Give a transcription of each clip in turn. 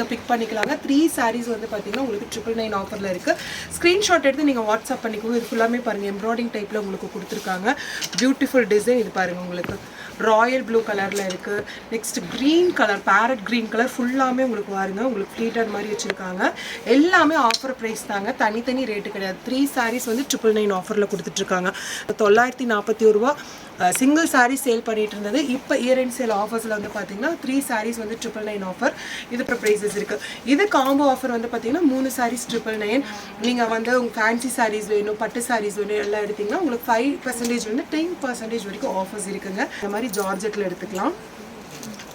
நீங்கள் பிக் பண்ணிக்கலாங்க. த்ரீ சாரீஸ் வந்து பார்த்தீங்கன்னா உங்களுக்கு ட்ரிபிள் நைன் ஆஃபரில் இருக்குது ஸ்க்ரீன்ஷாட் எடுத்து நீங்கள் வாட்ஸ்அப் பண்ணிக்கோங்க. இது ஃபுல்லாமே பாருங்கள் எம்ப்ராய்டிங் டைப்பில் உங்களுக்கு கொடுத்துருக்காங்க. பியூட்டிஃபுல் டிசைன் இது பாருங்கள் உங்களுக்கு. ராயல் ப்ளூ கலரில் இருக்குது next green colour parrot green colour ஃபுல்லாமே உங்களுக்கு பாருங்கள் உங்களுக்கு ஃப்ளீட்டர் மாதிரி வச்சுருக்காங்க. எல்லாமே ஆஃபர் ப்ரைஸ் தாங்க. தனித்தனி ரேட்டு கிடையாது. த்ரீ சாரீஸ் வந்து ட்ரிபிள் நைன் ஆஃபரில் கொடுத்துட்ருக்காங்க தொள்ளாயிரத்தி நாற்பத்தி ஒரு ரூபா. சிங்கிள் சாரீஸ் சேல் பண்ணிட்டு இருந்தது இப்போ இயர் அண்ட் சேல் ஆஃபர்ஸில் வந்து பார்த்தீங்கன்னா த்ரீ சாரீஸ் வந்து ட்ரிபிள் நைன் ஆஃபர் இது இப்போ ப்ரைஸஸ் இருக்குது இது காம்போ ஆஃபர் வந்து பார்த்தீங்கன்னா மூணு சாரீஸ் ட்ரிபிள் நைன் நீங்கள் வந்து உங்கள் ஃபேன்சி சாரீஸ் வேணும் பட்டு சாரீஸ் வேணும் எல்லாம் எடுத்தீங்கன்னா உங்களுக்கு ஃபைவ் பர்சன்டேஜ் வந்து டென் பர்சன்டேஜ் வரைக்கும் ஆஃபர்ஸ் இருக்குங்க. இந்த மாதிரி ஜார்ஜெட்டில் எடுத்துக்கலாம்.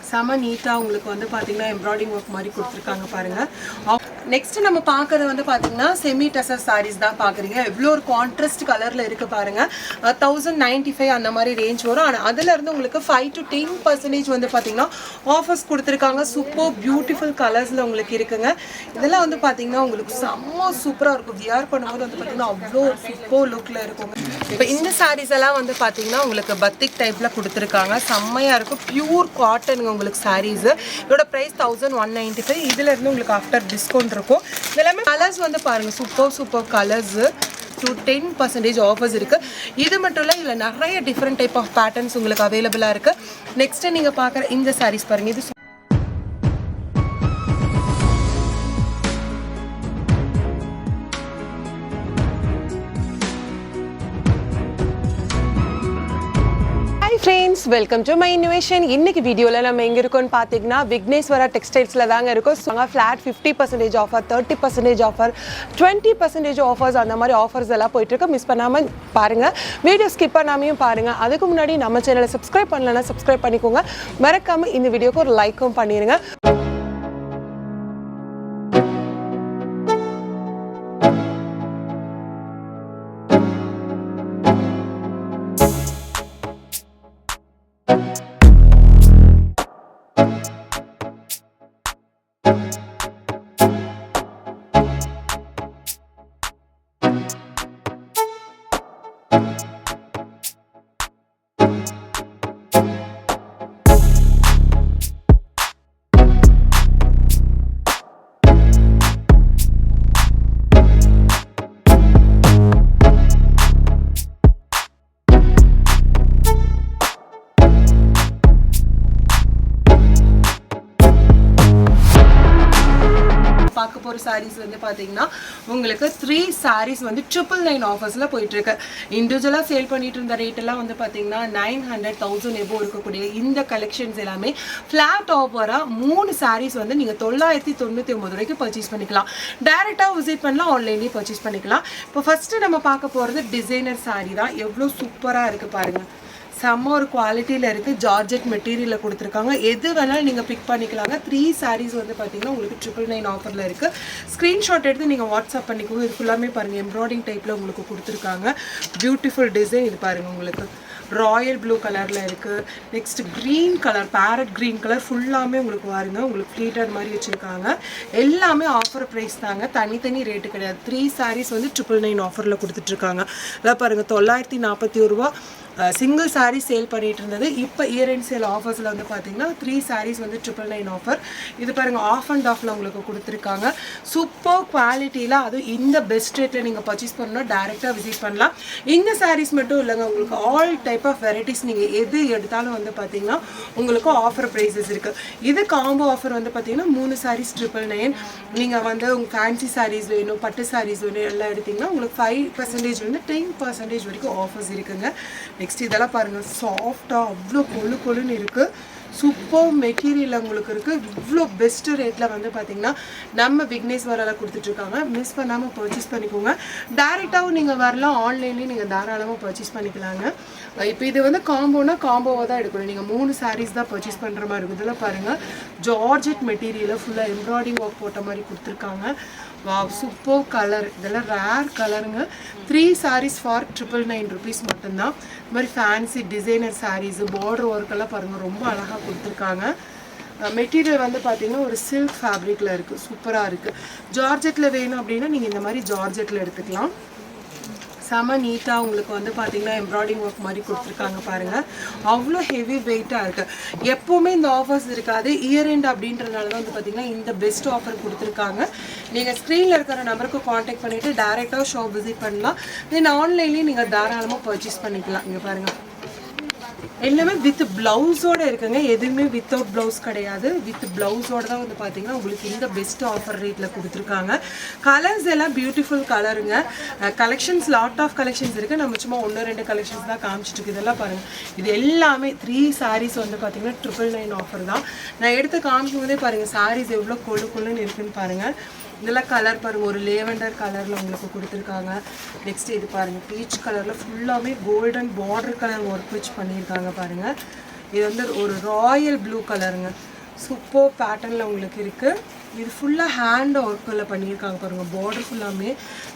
செம நீட்டாக உங்களுக்கு வந்து பார்த்தீங்கன்னா எம்ப்ராய்டிங் ஒர்க் மாதிரி கொடுத்துருக்காங்க பாருங்கள் நெக்ஸ்ட் நம்ம பார்க்கறது வந்து பார்த்தீங்கன்னா செமி டசர் சாரீஸ் தான் பார்க்குறீங்க. எவ்வளோ ஒரு கான்ட்ராஸ்ட் கலரில் இருக்குது பாருங்கள் தௌசண்ட் நைன்ட்டி ஃபைவ் அந்த மாதிரி ரேஞ்ச் வரும். ஆனால் அதுலேருந்து உங்களுக்கு ஃபைவ் டு டென் பர்சன்டேஜ் வந்து பார்த்தீங்கன்னா ஆஃபர்ஸ் கொடுத்துருக்காங்க. சூப்பர் பியூட்டிஃபுல் கலர்ஸில் உங்களுக்கு இருக்குங்க. இதெல்லாம் வந்து பார்த்தீங்கன்னா உங்களுக்கு செம்ம சூப்பராக இருக்கும். வியர் பண்ணும்போது வந்து பார்த்தீங்கன்னா அவ்வளோ சூப்பர் லுக்கில் இருக்கும் இப்போ இந்த சாரீஸ் எல்லாம் வந்து பார்த்தீங்கன்னா உங்களுக்கு பத்திக் டைப்பில் கொடுத்துருக்காங்க. செம்மையாக இருக்கும். பியூர் காட்டனுங்க உங்களுக்கு சாரீஸ் இதோட price thousand one ninety five இதுலேருந்து உங்களுக்கு ஆஃப்டர் டிஸ்கவுண்ட் இருக்கும். எல்லாமே கலர்ஸ் வந்து பாருங்கள் super super colours to ten percentage offers இருக்குது இது மட்டும் இல்லை இதில் நிறைய டிஃப்ரெண்ட் டைப் ஆஃப் பேட்டர்ன்ஸ் உங்களுக்கு அவைலபிளாக இருக்குது நெக்ஸ்ட்டு நீங்கள் பார்க்குற இந்த சாரீஸ் பாருங்கள் இது friends welcome to my innovation இன்னைக்கு வீடியோவில் நம்ம எங்கே இருக்கோம்னு பார்த்தீங்கன்னா விக்னேஸ்வரா டெக்ஸ்டைல்ஸில் தாங்க இருக்கும். ஸோ அங்கே flat fifty percentage offer thirty percentage offer twenty percentage offers அந்த மாதிரி ஆஃபர்ஸ் எல்லாம் போயிட்டுருக்கு. மிஸ் பண்ணாமல் பாருங்கள் வீடியோ ஸ்கிப் பண்ணாமையும் பாருங்கள் அதுக்கு முன்னாடி நம்ம சேனலை சப்ஸ்கிரைப் பண்ணலன்னா சப்ஸ்கிரைப் பண்ணிக்கோங்க. மறக்காமல் இந்த வீடியோக்கு ஒரு லைக்கும் பண்ணிடுங்க பார்க்க சாரீஸ் வந்து பார்த்தீங்கன்னா உங்களுக்கு த்ரீ சாரீஸ் வந்து ட்ரிபிள் நைன் ஆஃபர்ஸில் போயிட்டுருக்கு. இண்டிவிஜுவலாக சேல் பண்ணிட்டு இருந்த ரேட் எல்லாம் வந்து பார்த்தீங்கன்னா நைன் ஹண்ட்ரட் தௌசண்ட் எபோ இருக்கக்கூடிய இந்த கலெக்ஷன்ஸ் எல்லாமே ஃப்ளாட் ஆஃபராக மூணு சாரீஸ் வந்து நீங்கள் தொள்ளாயிரத்தி தொண்ணூற்றி ஒம்பது ரூபாய்க்கு பர்ச்சேஸ் பண்ணிக்கலாம். டேரெக்டாக விசிட் பண்ணலாம் ஆன்லைன்லேயே பர்ச்சேஸ் பண்ணிக்கலாம். இப்போ ஃபஸ்ட்டு நம்ம பார்க்க போகிறது டிசைனர் சாரீ தான். எவ்வளோ சூப்பராக இருக்குது பாருங்கள் செம்ம ஒரு குவாலிட்டியில் இருக்குது ஜார்ஜெட் மெட்டீரியலில் கொடுத்துருக்காங்க. எது வேணாலும் நீங்கள் பிக் பண்ணிக்கலாங்க. த்ரீ சாரீஸ் வந்து பார்த்தீங்கன்னா உங்களுக்கு ட்ரிபிள் நைன் ஆஃபரில் இருக்குது ஸ்க்ரீன்ஷாட் எடுத்து நீங்கள் வாட்ஸ்அப் பண்ணிக்கோங்க. இது ஃபுல்லாமே பாருங்கள் எம்ப்ராய்டிங் டைப்பில் உங்களுக்கு கொடுத்துருக்காங்க. பியூட்டிஃபுல் டிசைன் இது பாருங்கள் உங்களுக்கு. ராயல் ப்ளூ கலரில் இருக்குது next green colour parrot green colour ஃபுல்லாமே உங்களுக்கு பாருங்க. உங்களுக்கு ஃப்ளீட்டர் மாதிரி வச்சுருக்காங்க. எல்லாமே ஆஃபர் ப்ரைஸ் தாங்க. தனித்தனி ரேட்டு கிடையாது. த்ரீ சாரீஸ் வந்து ட்ரிபிள் நைன் ஆஃபரில் கொடுத்துட்ருக்காங்க அதான் பாருங்கள் தொள்ளாயிரத்தி நாற்பத்தி ஒரு ரூபா. சிங்கிள் சாரீ சேல் பண்ணிகிட்டு இருந்தது இப்போ இயர் எண்ட் சேல் ஆஃபர்ஸில் வந்து பார்த்தீங்கன்னா த்ரீ சாரீஸ் வந்து ட்ரிபிள் நைன் ஆஃபர் இது பாருங்கள் ஆஃப் அண்ட் ஆஃபில் உங்களுக்கு கொடுத்துருக்காங்க. சூப்பர் குவாலிட்டியில் அதுவும் இந்த பெஸ்ட் ரேட்டில் நீங்கள் பர்ச்சேஸ் பண்ணணும் டேரெக்டாக விசிட் பண்ணலாம். இந்த சாரீஸ் மட்டும் இல்லைங்க உங்களுக்கு ஆல் டைப் ஆஃப் வெரைட்டிஸ் நீங்கள் எது எடுத்தாலும் வந்து பார்த்தீங்கன்னா உங்களுக்கு ஆஃபர் ப்ரைஸஸ் இருக்குது இது காம்போ ஆஃபர் வந்து பார்த்தீங்கன்னா மூணு சாரீஸ் ட்ரிபிள் நைன் நீங்கள் வந்து உங்கள் ஃபேன்சி சாரீஸ் வேணும் பட்டு சாரீஸ் வேணும் எல்லாம் எடுத்தீங்கன்னா உங்களுக்கு ஃபைவ் பர்சன்டேஜ் வந்து டென் பர்சன்டேஜ் வரைக்கும் ஆஃபர்ஸ் இருக்குங்க. நெக்ஸ்ட் இதெல்லாம் பாருங்கள் சாஃப்டாக அவ்வளோ கொழு கொழுன்னு இருக்குது சூப்பர் மெட்டீரியல் உங்களுக்கு இருக்குது இவ்வளோ பெஸ்ட்டு ரேட்டில் வந்து பார்த்தீங்கன்னா நம்ம விக்னேஸ்வரால் கொடுத்துட்ருக்காங்க. மிஸ் பண்ணாமல் பர்ச்சேஸ் பண்ணிக்கோங்க. டேரெக்டாகவும் நீங்கள் வரலாம். ஆன்லைன்லேயும் நீங்கள் தாராளமாக பர்ச்சேஸ் பண்ணிக்கலாங்க. இப்போ இது வந்து காம்போனா காம்போவாக தான் எடுக்கணும். நீங்கள் மூணு சாரீஸ் தான் பர்ச்சேஸ் பண்ணுற மாதிரி இருக்கும். இதெல்லாம் பாருங்கள் ஜார்ஜெட் மெட்டீரியலை ஃபுல்லாக எம்ப்ராய்டிங் ஒர்க் போட்ட மாதிரி கொடுத்துருக்காங்க. வாவ் சூப்பர் கலர் இதெல்லாம் ரேர் கலருங்க three sarees for triple nine rupees மட்டும்தான். இது மாதிரி ஃபேன்சி டிசைனர் சாரீஸு பார்டர் ஒர்க்கெல்லாம் பாருங்கள் ரொம்ப அழகாக கொடுத்துருக்காங்க. மெட்டீரியல் வந்து பார்த்தீங்கன்னா ஒரு சில்க் ஃபேப்ரிக்கில் இருக்குது சூப்பராக இருக்குது ஜார்ஜெட்டில் வேணும் அப்படின்னா நீங்கள் இந்த மாதிரி ஜார்ஜெட்டில் எடுத்துக்கலாம். செம நீட்டாக உங்களுக்கு வந்து பார்த்தீங்கன்னா எம்ப்ராய்டிங் ஒர்க் மாதிரி கொடுத்துருக்காங்க பாருங்கள் அவ்வளோ ஹெவி வெயிட்டாக இருக்குது எப்போவுமே இந்த ஆஃபர்ஸ் இருக்காது. இயர் எண்ட் அப்படின்றதுனால தான் வந்து பார்த்தீங்கன்னா இந்த பெஸ்ட் ஆஃபர் கொடுத்துருக்காங்க. நீங்கள் ஸ்க்ரீனில் இருக்கிற நம்பருக்கு காண்டாக்ட் பண்ணிவிட்டு டேரெக்டாக ஷாப் விசிட் பண்ணலாம். தென் ஆன்லைன்லேயும் நீங்கள் தாராளமாக பர்ச்சேஸ் பண்ணிக்கலாம். இங்கே பாருங்கள் எல்லாமே வித் பிளவுஸோட இருக்குங்க. எதுவுமே வித்தவுட் பிளவுஸ் கிடையாது. வித் பிளவுஸோட தான் வந்து பார்த்தீங்கன்னா உங்களுக்கு இந்த பெஸ்ட் ஆஃபர் ரேட்டில் கொடுத்துருக்காங்க. கலர்ஸ் எல்லாம் பியூட்டிஃபுல் கலருங்க கலெக்ஷன்ஸ் லாட் ஆஃப் கலெக்ஷன்ஸ் இருக்குது நம்ம சும்மா ஒன்று ரெண்டு கலெக்ஷன்ஸ் தான் காமிச்சிட்டு இதெல்லாம் பாருங்கள் இது எல்லாமே த்ரீ சாரீஸ் வந்து பார்த்தீங்கன்னா ட்ரிபிள் நைன் ஆஃபர் தான். நான் எடுத்து காமிக்கும் போதே பாருங்கள் சாரீஸ் எவ்வளோ கொழு கொழுன்னு இருக்குன்னு பாருங்கள் இதெல்லாம் கலர் பாருங்கள் ஒரு லேவெண்டர் கலரில் உங்களுக்கு கொடுத்துருக்காங்க. நெக்ஸ்ட் இது பாருங்கள் பீச் கலரில் ஃபுல்லாகவே கோல்டன் பார்டர் கலர் ஒர்க் வச்சு பண்ணியிருக்காங்க பாருங்கள் இது வந்து ஒரு ராயல் ப்ளூ கலருங்க சூப்பர் பேட்டர்னில் உங்களுக்கு இருக்குது இது ஃபுல்லாக ஹேண்ட் ஒர்க்கில் பண்ணியிருக்காங்க பாருங்கள் பார்டர் ஃபுல்லாமே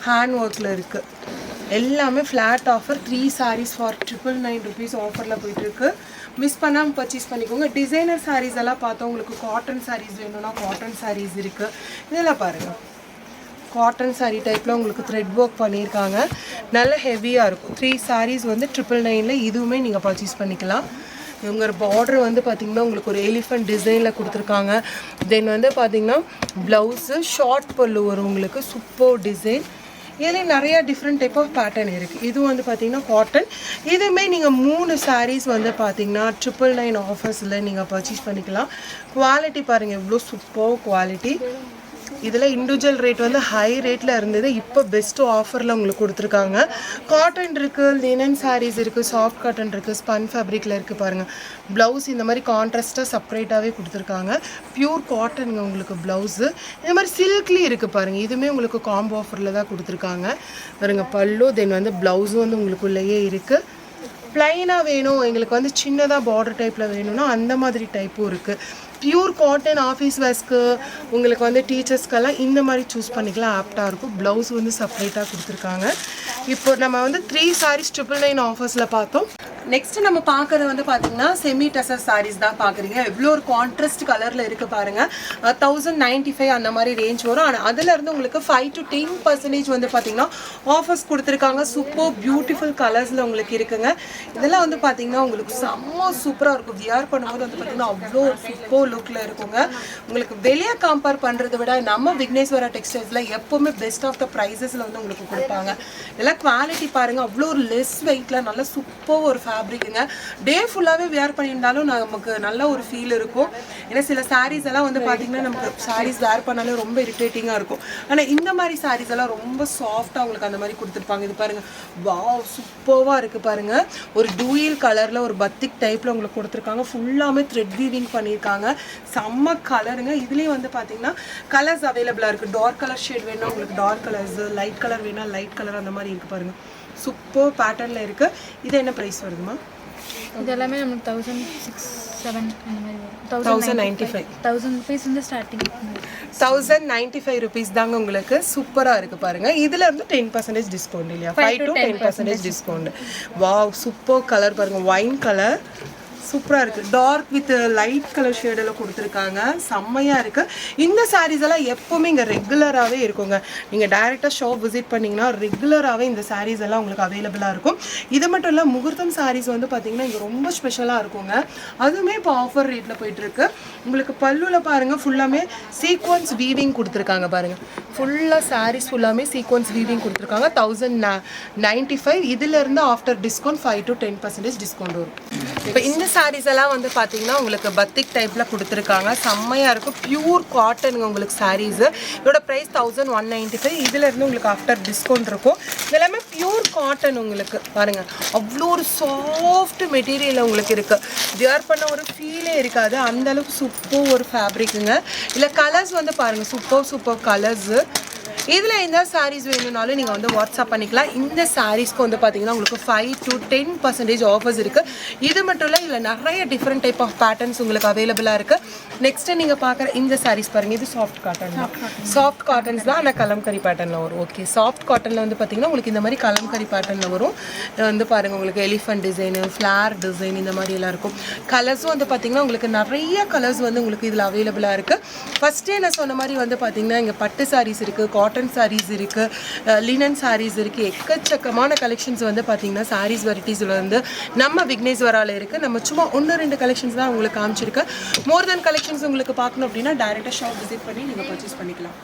ஹேண்ட் ஒர்க்கில் இருக்குது எல்லாமே flat offer three sarees for triple nine rupees ஆஃபரில் போயிட்டுருக்கு. மிஸ் பண்ணாமல் பர்ச்சேஸ் பண்ணிக்கோங்க. டிசைனர் சாரீஸ் எல்லாம் பார்த்தோம் உங்களுக்கு காட்டன் சாரீஸ் வேணும்னா காட்டன் சாரீஸ் இருக்குது இதெல்லாம் பாருங்கள் காட்டன் சாரீ டைப்பில் உங்களுக்கு த்ரெட் ஒர்க் பண்ணியிருக்காங்க. நல்ல ஹெவியாக இருக்கும். த்ரீ சாரீஸ் வந்து ட்ரிபிள் நைனில் இதுவுமே நீங்கள் பர்ச்சேஸ் பண்ணிக்கலாம். இவங்க பார்டர் வந்து பார்த்திங்கன்னா உங்களுக்கு ஒரு எலிஃபண்ட் டிசைனில் கொடுத்துருக்காங்க. தென் வந்து பார்த்திங்கன்னா ப்ளவுஸு ஷார்ட் பல்லு வரும் உங்களுக்கு. சூப்பர் டிசைன் இதுலேயும் நிறைய டிஃப்ரெண்ட் டைப் ஆஃப் பேட்டர்ன் இருக்குது இது வந்து பார்த்திங்கன்னா காட்டன் இதுவுமே நீங்கள் மூணு சாரீஸ் வந்து பார்த்தீங்கன்னா ட்ரிபிள் நைன் ஆஃபர்ஸில் நீங்கள் பர்ச்சேஸ் பண்ணிக்கலாம். குவாலிட்டி பாருங்கள் எவ்வளோ சூப்பர் குவாலிட்டி இதில் இண்டிவிஜுவல் ரேட் வந்து ஹை ரேட்டில் இருந்தது. இப்போ பெஸ்ட்டு ஆஃபரில் உங்களுக்கு கொடுத்துருக்காங்க. காட்டன் இருக்குது லினன் சாரீஸ் இருக்குது சாஃப்ட் காட்டன் இருக்குது ஸ்பன் ஃபேப்ரிக்கில் இருக்குது பாருங்கள் ப்ளவுஸ் இந்த மாதிரி கான்ட்ராஸ்ட்டாக செப்பரேட்டாகவே கொடுத்துருக்காங்க. பியூர் காட்டனுங்க உங்களுக்கு ப்ளவுஸு இந்த மாதிரி சில்க்லேயும் இருக்குது பாருங்கள் இதுவுமே உங்களுக்கு காம்போ ஆஃபரில் தான் கொடுத்துருக்காங்க. பாருங்க பல்லு தென் வந்து ப்ளவுஸும் வந்து உங்களுக்குள்ளேயே இருக்குது ப்ளைனாக வேணும். எங்களுக்கு வந்து சின்னதாக பார்டர் டைப்பில் வேணும்னா அந்த மாதிரி டைப்பும் இருக்குது பியூர் காட்டன் ஆஃபீஸ் வேஸ்க்கு உங்களுக்கு வந்து டீச்சர்ஸ்க்கெல்லாம் இந்த மாதிரி சூஸ் பண்ணிக்கலாம். ஆப்டாக இருக்கும். ப்ளவுஸ் வந்து செப்பரேட்டாக கொடுத்துருக்காங்க. இப்போ நம்ம வந்து த்ரீ சாரீஸ் ட்ரிபிள் நைன் ஆஃபர்ஸில் பார்த்தோம். நெக்ஸ்ட் நம்ம பார்க்கறது வந்து பார்த்தீங்கன்னா செமி டசர் சாரீஸ் தான் பார்க்குறீங்க. எவ்வளோ ஒரு கான்ட்ராஸ்ட் கலரில் இருக்கு பாருங்க. தௌசண்ட் நைன்டி ஃபைவ் அந்த மாதிரி ரேஞ்ச் வரும். ஆனால் அதுலேருந்து உங்களுக்கு ஃபைவ் டு டென் பர்சன்டேஜ் வந்து பார்த்தீங்கன்னா ஆஃபர்ஸ் கொடுத்துருக்காங்க. சூப்பர் பியூட்டிஃபுல் கலர்ஸில் உங்களுக்கு இருக்குங்க. இதெல்லாம் வந்து பார்த்தீங்கன்னா உங்களுக்கு செம்ம சூப்பராக இருக்கும். வியர் பண்ணும்போது வந்து பார்த்தீங்கன்னா அவ்வளோ சூப்பர் லுக்கில் இருக்குங்க. உங்களுக்கு வெளியே கம்பேர் பண்ணுறத விட நம்ம விக்னேஸ்வரா டெக்ஸ்டைல்ஸில் எப்போவுமே பெஸ்ட் ஆஃப் த ப்ரைஸஸில் வந்து உங்களுக்கு கொடுப்பாங்க. இதெல்லாம் குவாலிட்டி பாருங்கள் அவ்வளோ ஒரு லெஸ் வெயிட்டில் நல்ல சூப்பர் ஒரு ஃபேப்ரிக்குங்க டே ஃபுல்லாகவே வேர் பண்ணியிருந்தாலும் நமக்கு நல்ல ஒரு ஃபீல் இருக்கும். ஏன்னா சில சாரீஸ் எல்லாம் வந்து பார்த்தீங்கன்னா நமக்கு சாரீஸ் வேர் பண்ணாலே ரொம்ப இரிட்டேட்டிங்காக இருக்கும். ஆனால் இந்த மாதிரி சாரீஸ் எல்லாம் ரொம்ப சாஃப்டாக உங்களுக்கு அந்த மாதிரி கொடுத்துருப்பாங்க. இது பாருங்க. வா சூப்பராக இருக்குது பாருங்க. ஒரு டூயில் கலரில் ஒரு பத்திக் டைப்பில் உங்களுக்கு கொடுத்துருக்காங்க. ஃபுல்லாமே த்ரெட் வீவிங் பண்ணியிருக்காங்க. செம்ம கலருங்க இதுலேயும் வந்து பார்த்தீங்கன்னா கலர்ஸ் அவைலபிளாக இருக்குது டார்க் கலர் ஷேட் வேணும்னா உங்களுக்கு டார்க் கலர்ஸ் லைட் கலர் வேணால் லைட் கலர் அந்த மாதிரி இருக்குது பாருங்கள் சூப்பர் பேட்டர்னில் இருக்குது இது என்ன ப்ரைஸ் வருதுமா இது எல்லாமே நமக்கு தௌசண்ட் சிக்ஸ் செவன் அந்த மாதிரி வரும். Thousand ninety five thousand rupees வந்து starting thousand ninety five rupees தாங்க உங்களுக்கு சூப்பராக இருக்குது பாருங்க. இதுல இருந்து டென் பர்சன்டேஜ் டிஸ்கவுண்ட் இல்லையா? Five to ten percentage discount wow super colour பாருங்க. ஒயின் கலர் சூப்பராக இருக்குது டார்க் வித் லைட் கலர் ஷேடில் கொடுத்துருக்காங்க. செம்மையாக இருக்குது இந்த சாரீஸ் எல்லாம் எப்போவுமே இங்கே ரெகுலராகவே இருக்குங்க. நீங்கள் டைரெக்டாக ஷாப் விசிட் பண்ணிங்கன்னா ரெகுலராகவே இந்த சாரீஸ் எல்லாம் உங்களுக்கு அவைலபிளாக இருக்கும். இது மட்டும் இல்லை முகூர்த்தம் சாரீஸ் வந்து பார்த்தீங்கன்னா இங்கே ரொம்ப ஸ்பெஷலாக இருக்குங்க. அதுவுமே இப்போ ஆஃபர் ரேட்டில் போயிட்டுருக்கு உங்களுக்கு பல்லுவில் பாருங்கள் ஃபுல்லாமே சீக்வன்ஸ் வீவிங் கொடுத்துருக்காங்க பாருங்கள் ஃபுல்லாக சாரீஸ் ஃபுல்லாமே சீக்வன்ஸ் வீவிங் கொடுத்துருக்காங்க. தௌசண்ட் நைன்ட்டி ஃபைவ் இதிலேருந்து after discount five to ten percentage discount வரும். இப்போ இந்த சாரீஸ் எல்லாம் வந்து பார்த்தீங்கன்னா உங்களுக்கு பத்திக் டைப்பில் கொடுத்துருக்காங்க. செம்மையாக இருக்கும். பியூர் காட்டனுங்க உங்களுக்கு sarees. இதோட price thousand one ninety five இதிலேருந்து உங்களுக்கு ஆஃப்டர் டிஸ்கவுண்ட் இருக்கும். இதெல்லாமே பியூர் காட்டன் உங்களுக்கு. பாருங்கள் அவ்வளோ ஒரு சாஃப்ட் மெட்டீரியல் உங்களுக்கு இருக்குது வியர் பண்ண ஒரு ஃபீலே இருக்காது. அந்தளவுக்கு சூப்பர் ஒரு ஃபேப்ரிக்குங்க இல்லை கலர்ஸ் வந்து பாருங்கள் சூப்பர் சூப்பர் கலர்ஸு இதில் எந்த sarees வேணும்னாலும் நீங்கள் வந்து வாட்ஸ்அப் பண்ணிக்கலாம். இந்த சாரீஸ்க்கு வந்து பார்த்தீங்கன்னா உங்களுக்கு five to ten percentage offers இருக்குது இது மட்டும் இல்லை இதில் நிறைய டிஃப்ரெண்ட் டைப் ஆஃப் பேட்டர்ன்ஸ் உங்களுக்கு அவைலபிளாக இருக்குது நெக்ஸ்ட்டு நீங்கள் பார்க்குற இந்த சாரீஸ் பாருங்கள் இது சாஃப்ட் காட்டன் தான். சாஃப்ட் காட்டன்ஸ் தான் ஆனால் கலம்கரி பேட்டர்னில் வரும். ஓகே சாஃப்ட் காட்டனில் வந்து பார்த்தீங்கன்னா உங்களுக்கு இந்த மாதிரி கலம்கரி பேட்டர்னில் வரும். வந்து பாருங்கள் உங்களுக்கு எலிஃபண்ட் டிசைனு ஃப்ளார் டிசைன் இந்த மாதிரி எல்லாம் இருக்கும். கலர்ஸும் வந்து பார்த்தீங்கன்னா உங்களுக்கு நிறைய கலர்ஸ் வந்து உங்களுக்கு இதில் அவைலபிளாக இருக்குது ஃபஸ்ட்டே நான் சொன்ன மாதிரி வந்து பார்த்தீங்கன்னா இங்கே பட்டு சாரீஸ் இருக்குது காட்டன் காட்டன் சாரீஸ் இருக்குது லினன் சாரீஸ் இருக்குது எக்கச்சக்கமான கலெக்ஷன்ஸ் வந்து பார்த்தீங்கன்னா சாரீஸ் வெரைட்டிஸில் வந்து நம்ம விக்னேஸ்வரால இருக்குது நம்ம சும்மா ஒன்று ரெண்டு கலெக்ஷன்ஸ் தான் உங்களுக்கு காமிச்சிருக்கு. மோர் தென் கலெக்ஷன்ஸ் உங்களுக்கு பார்க்கணும் அப்படின்னா டேரெக்டாக ஷாப் விசிட் பண்ணி நீங்கள் பர்ச்சேஸ் பண்ணிக்கலாம்.